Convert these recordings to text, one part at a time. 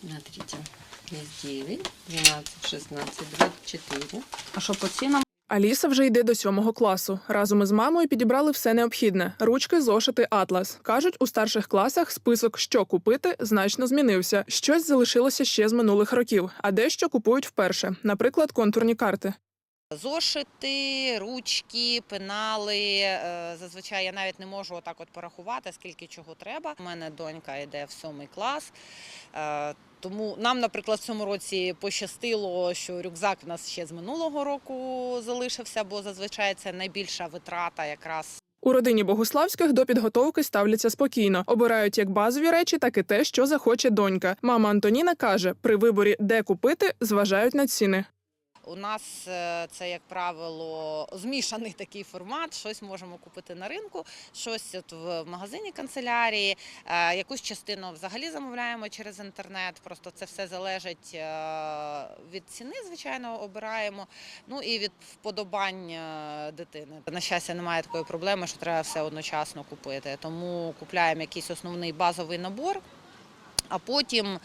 Смотрите, здесь 9, 12, 16, 24. А що по цінам? Аліса вже йде до сьомого класу. Разом із мамою підібрали все необхідне: ручки, зошити, атлас. кажуть, у старших класах список, що купити, значно змінився. Щось залишилося ще з минулих років, а дещо купують вперше, наприклад, контурні карти. Зошити, ручки, пенали. Е, Зазвичай я навіть не можу отак от порахувати, скільки чого треба. У мене донька йде в сьомий клас. Е, Тому нам, наприклад, в цьому році пощастило, що рюкзак в нас ще з минулого року залишився, бо зазвичай це найбільша витрата якраз У родині Богуславських до підготовки ставляться спокійно, обирають як базові речі, так і те, що захоче донька. Мама Антоніна каже, при виборі, де купити, зважають на ціни. У нас е, це, як правило, змішаний такий формат. Щось можемо купити на ринку, щось от в магазині канцелярії. е, Якусь частину взагалі замовляємо через інтернет. Просто це все залежить е, від ціни, звичайно, обираємо. Ну і від вподобань дитини. На щастя, немає такої проблеми, що треба все одночасно купити. Тому купляємо якийсь основний базовий набор. А потім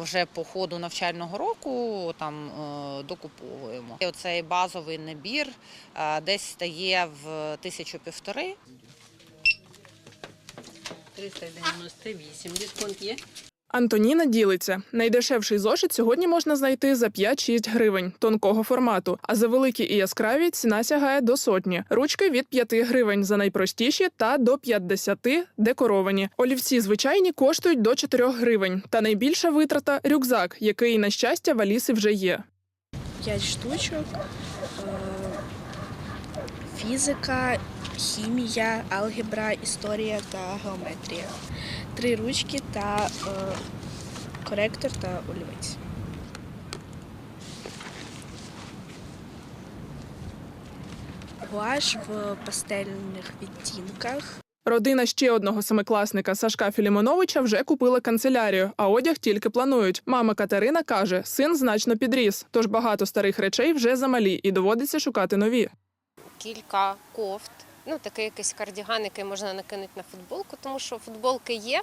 вже по ходу навчального року там е, докуповуємо. І оцей базовий набір е, десь стає в тисячу півтори. 398. Дисконт є? Антоніна ділиться. Найдешевший зошит сьогодні можна знайти за 5-6 гривень тонкого формату. А за великі і яскраві ціна сягає до сотні. Ручки від 5 гривень за найпростіші та до 50 декоровані. Олівці звичайні коштують до 4 гривень. Та найбільша витрата рюкзак, який, на щастя, в Аліси вже є. 5 штучок. Фізика, хімія, алгебра, історія та геометрія. Три ручки та е, коректор та олівець. Гуаш в пастельних відтінках. Родина ще одного семикласника Сашка Філімоновича вже купила канцелярію, а одяг тільки планують. Мама Катерина каже, син значно підріс, тож багато старих речей вже замалі і доводиться шукати нові. Кілька кофт, ну такий якийсь кардіган, який можна накинути на футболку, тому що футболки є,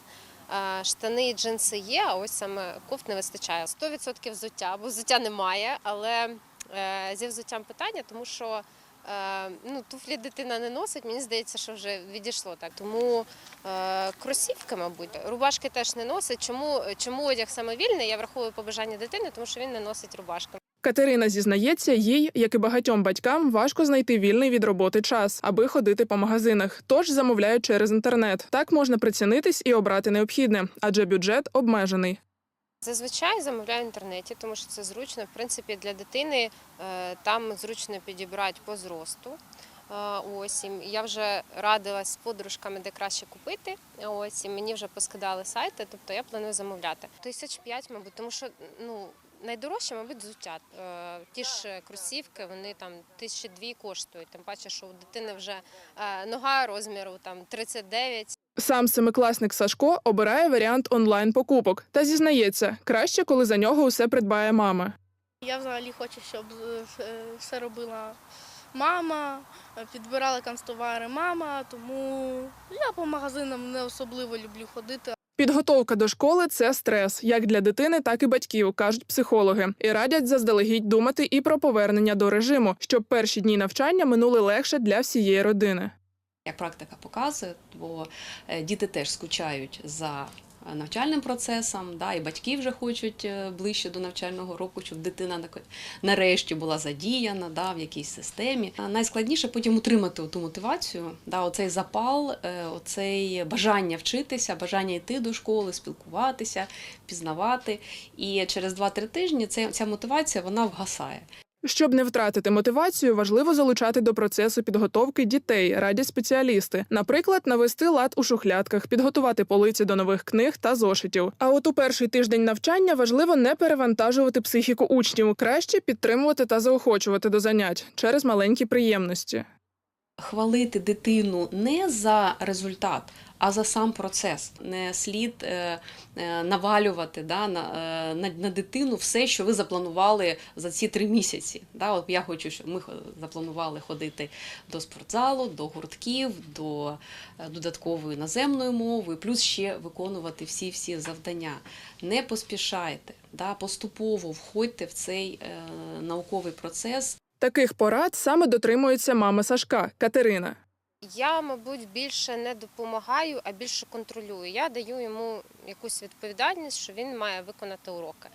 е, штани і джинси є, а ось саме кофт не вистачає. 100% взуття, бо взуття немає, але е, зі взуттям питання, тому що. е, Ну, туфлі дитина не носить, мені здається, що вже відійшло так. Тому кросівки, мабуть, рубашки теж не носить. Чому, чому одяг саме вільний? Я враховую побажання дитини, тому що він не носить рубашки. Катерина зізнається, їй, як і багатьом батькам, важко знайти вільний від роботи час, аби ходити по магазинах. Тож замовляють через інтернет. Так можна прицінитись і обрати необхідне, адже бюджет обмежений. Зазвичай замовляю в інтернеті, тому що це зручно. В принципі, для дитини е, там зручно підібрати по зросту. Е, Ось я вже радилась з подружками, де краще купити. Ось мені вже поскидали сайти, тобто я планую замовляти. Тисяч п'ять, мабуть, тому що ну. Найдорожче, мабуть, взуття. Е, Ті ж кросівки, вони там тисячі дві коштують. Тим паче, що у дитини вже е, нога розміру там 39, Сам семикласник Сашко обирає варіант онлайн покупок та зізнається, краще, коли за нього усе придбає мама. Я взагалі хочу, щоб е, все робила мама, е, підбирала канцтовари мама, тому я по магазинам не особливо люблю ходити. Підготовка до школи це стрес, як для дитини, так і батьків, кажуть психологи, і радять заздалегідь думати і про повернення до режиму, щоб перші дні навчання минули легше для всієї родини. Як практика показує, бо е, діти теж скучають за навчальним процесом, да, і батьки вже хочуть е, ближче до навчального року, щоб дитина нарешті була задіяна да, в якійсь системі. Найскладніше потім утримати ту мотивацію, да, оцей запал, е, оцей бажання вчитися, бажання йти до школи, спілкуватися, пізнавати. І через 2-3 тижні ця мотивація вона вгасає. Щоб не втратити мотивацію, важливо залучати до процесу підготовки дітей, радять спеціалісти. Наприклад, навести лад у шухлядках, підготувати полиці до нових книг та зошитів. А от у перший тиждень навчання важливо не перевантажувати психіку учнів, краще підтримувати та заохочувати до занять через маленькі приємності. хвалити дитину не за результат, а за сам процес. Не слід е, е, навалювати да, на, е, на, на дитину все, що ви запланували за ці три місяці. Да, от я хочу, щоб ми запланували ходити до спортзалу, до гуртків, до додаткової наземної мови, плюс ще виконувати всі всі завдання. Не поспішайте, да, поступово входьте в цей е, науковий процес. Таких порад саме дотримується мама Сашка Катерина. Я, мабуть, більше не допомагаю, а більше контролюю. Я даю йому якусь відповідальність, що він має виконати уроки.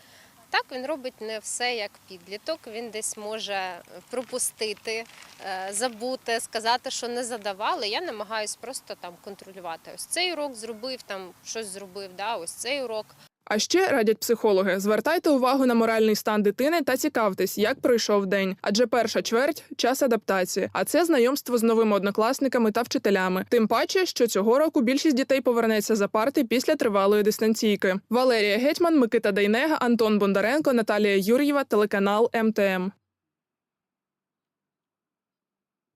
Так, він робить не все як підліток. Він десь може пропустити, е, забути, сказати, що не задавали. Я намагаюсь просто там контролювати. Ось цей урок зробив, там щось зробив, да, ось цей урок. А ще радять психологи: звертайте увагу на моральний стан дитини та цікавтесь, як пройшов день. Адже перша чверть час адаптації, а це знайомство з новими однокласниками та вчителями. Тим паче, що цього року більшість дітей повернеться за парти після тривалої дистанційки. Валерія Гетьман, Микита Дейнега, Антон Бондаренко, Наталія Юр'єва, телеканал МТМ.